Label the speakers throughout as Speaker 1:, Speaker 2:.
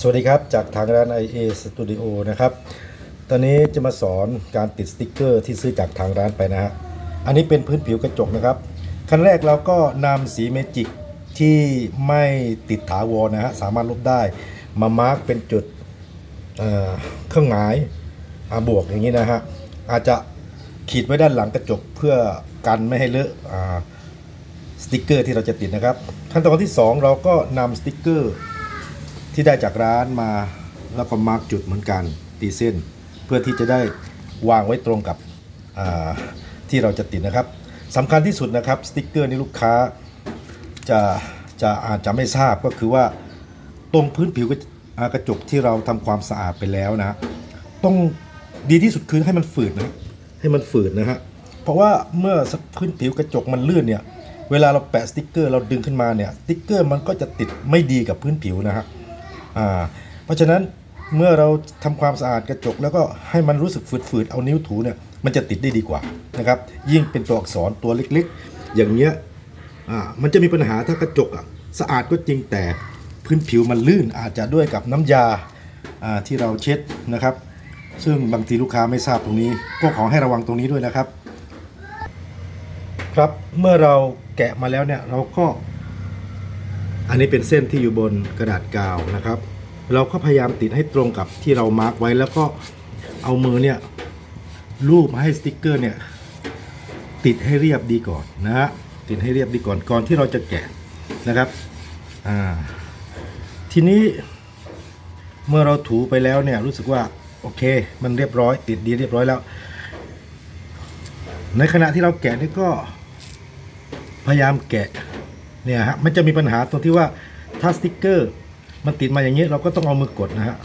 Speaker 1: สวัสดีครับ จากทางร้าน IA Studio นะครับ ตอนนี้จะมาสอนการติดสติกเกอร์ที่ซื้อจากทางร้านไปนะฮะ อันนี้เป็นพื้นผิวกระจกนะครับ ขั้นแรกเราก็นำสีเมจิกที่ไม่ติดถาวรนะฮะ สามารถลบได้ มามาร์กเป็นจุดเเครื่องหมายอาบวกอย่างนี้นะฮะ อาจจะขีดไว้ด้านหลังกระจกเพื่อกันไม่ให้เลอะสติกเกอร์ที่เราจะติดนะครับ ขั้นตอนที่สองเราก็นำสติกเกอร์ ที่ได้จากร้านมาแล้วก็มาร์กจุดเหมือนกันตีเส้น เพื่อที่จะได้วางไว้ตรงกับที่เราจะติดนะครับสำคัญที่สุดนะครับสติกเกอร์นี่ลูกค้าจะจะอาจจะไม่ทราบก็คือว่าตรงพื้นผิวกระอ่ากระจกที่เราทำความสะอาดไปแล้วนะ ต้องดีที่สุดคือให้มันฝืดนะให้มันฝืดนะฮะเพราะว่าเมื่อพื้นผิวกระจกมันลื่นเนี่ยเวลาเราแปะสติกเกอร์เราดึงขึ้นมาเนี่ยสติกเกอร์มันก็จะติดไม่ดีกับพื้นผิวนะฮะ อ่าเพราะฉะนั้นเมื่อเราทำความสะอาดกระจก แล้วก็ให้มันรู้สึกฝืดๆเอานิ้วถูเนี่ยมันจะติดได้ดีกว่านะครับยิ่งเป็นตัวอักษรตัวเล็กๆ อย่างเงี้ยอ่ามันจะมีปัญหาถ้ากระจกอะสะอาดก็จริงแต่พื้นผิวมันลื่นอาจจะด้วยกับน้ำยาอ่าที่เราเช็ดนะครับ ซึ่งบางทีลูกค้าไม่ทราบตรงนี้ ก็ขอให้ระวังตรงนี้ด้วยนะครับ ครับเมื่อเราแกะมาแล้วเนี่ยเราก็ อันนี้เป็นเส้นที่อยู่บนกระดาษกาวนะครับ เราก็พยายามติดให้ตรงกับที่เรามาร์กไว้แล้วก็เอามือเนี่ยรูปให้สติกเกอร์เนี่ยติดให้เรียบดีก่อนนะฮะติดให้เรียบดีก่อนก่อนที่เราจะแกะนะครับอ่าทีนี้เมื่อเราถูไปแล้วเนี่ยรู้สึกว่าโอเค มันเรียบร้อย ติดดีเรียบร้อยแล้ว ในขณะที่เราแกะนี่ก็พยายามแกะ เนี่ยฮะมันจะมีปัญหาตรงที่ว่าถ้าสติกเกอร์ มันติดมาอย่างนี้ เราก็ต้องเอามือกดนะฮะ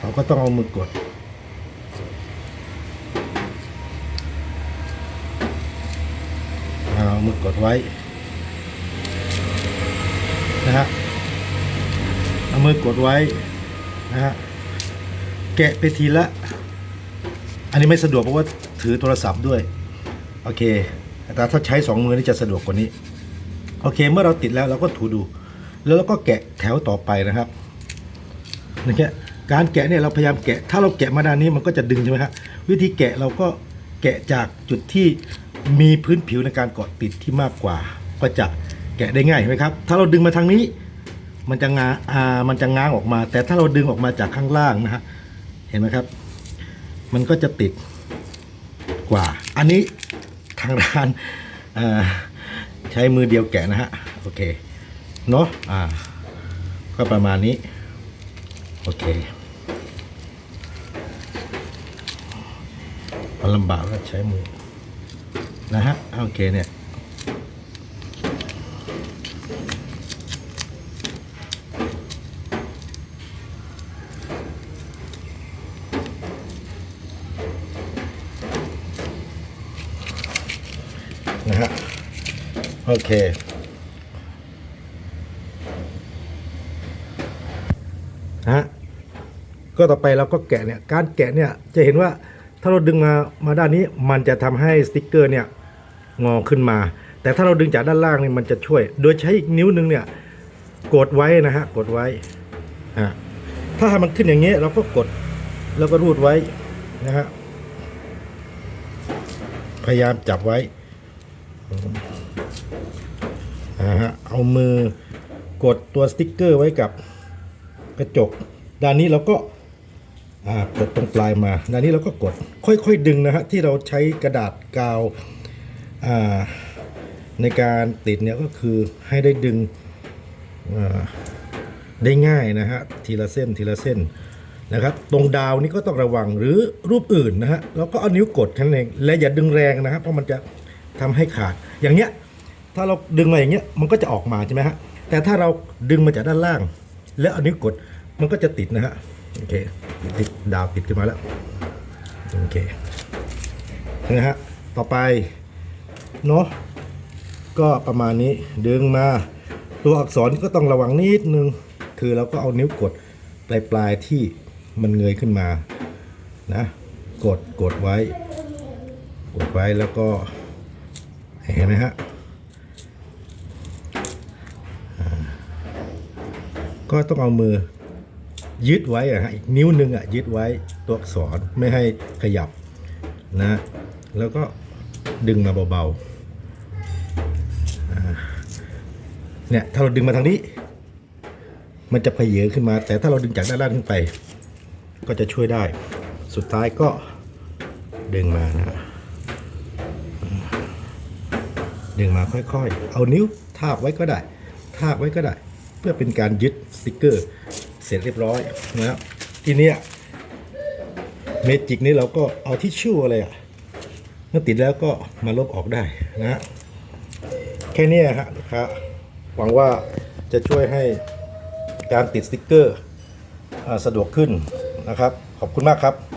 Speaker 1: เราก็ต้องเอามือกด เอามือกดไว้นะฮะเอามือกดไว้นะฮะแกะไปทีละ อันนี้ไม่สะดวกเพราะว่าถือโทรศัพท์ด้วย โอเค แต่ถ้าใช้สองมือนี่จะสะดวกกว่านี้ โอเค เมื่อเราติดแล้วเราก็ถูดู แล้วเราก็แกะแถวต่อไปนะครับนี่แค่การแกะเนี่ยเราพยายามแกะ ถ้าเราแกะมาด้านนี้มันก็จะดึงใช่ไหมครับวิธีแกะเราก็แกะจากจุดที่มีพื้นผิวในการเกาะติดที่มากกว่า ก็จะแกะได้ง่ายไหมครับ ถ้าเราดึงมาทางนี้ มันจะงาอ่ามันจะง้างออกมา แต่ถ้าเราดึงออกมาจากข้างล่างนะฮะเห็นไหมครับ มันก็จะติดกว่า อันนี้ ทางร้านใช้มือเดียวแกะนะฮะ โอเค เนาะอ่า ก็ประมาณนี้ โอเคมันลำบากก็ใช้มือ นะฮะ โอเคเนี่ย โอเค ฮะ ก็ต่อไปเราก็แกะเนี่ย การแกะเนี่ยจะเห็นว่าถ้าเราดึงมามาด้านนี้มันจะทำให้สติกเกอร์เนี่ยงอขึ้นมา แต่ถ้าเราดึงจากด้านล่างนี่มันจะช่วย โดยใช้อีกนิ้วหนึงเนี่ยกดไว้นะฮะกดไว้อะถ้าให้มันขึ้นอย่างนี้ยเราก็กดแล้วก็รูดไว้นะฮะพยายามจับไว้ นะฮะเอามือกดตัวสติ๊กเกอร์ไว้กับกระจก ด้านนี้เราก็อ่ากดตรงปลายมา ด้านนี้เราก็กดค่อยๆดึงนะฮะที่เราใช้กระดาษกาวาในการติดเนี่ยก็คือให้ได้ดึงได้ง่ายนะฮะทีละเส้นทีละเส้นนะครับ ตรงดาวนี่ก็ต้องระวังหรือรูปอื่นนะฮะเราก็เอานิ้วกดแค่นั้นเองและอย่าดึงแรงนะครับเพราะมันจะทำให้ขาดอย่างเนี้ย ถ้าเราดึงมาอย่างเงี้ยมันก็จะออกมาใช่ไหมฮะแต่ถ้าเราดึงมาจากด้านล่าง แล้วเอานิ้วกดมันก็จะติดนะฮะโอเคติดดาวติดขึ้นมาแล้วโอเคนะฮะต่อไปเนาะก็ประมาณนี้ดึงมาตัวอักษรก็ต้องระวังนิดนึง คือเราก็เอานิ้วกดปลายปลายที่มันเงยขึ้นมานะกดกดไว้ กดไว้แล้วก็เห็นไหมฮะ ก็ต้องเอามือยึดไว้อะฮะอีกนิ้วหนึ่งอะยึดไว้ตัวอักษรไม่ให้ขยับนะแล้วก็ดึงมาเบาๆเนี่ยถ้าเราดึงมาทางนี้ มันจะเพเยอขึ้นมา แต่ถ้าเราดึงจากด้านล่างขึ้นไป ก็จะช่วยได้ สุดท้ายก็ดึงมานะฮะดึงมาค่อยๆ เอานิ้วทาบไว้ก็ได้ ทาบไว้ก็ได้ เพื่อเป็นการยึดสติกเกอร์ เสร็จเรียบร้อยนะครับทีเนี้ยเมจิกนี้เราก็เอาที่ชู่อะไรอะเมื่อติดแล้วก็มาลบออกได้นะแค่นี้ฮะลูกค้าหวังว่าจะช่วยให้การติดสติกเกอร์อสะดวกขึ้นนะครับ ขอบคุณมากครับ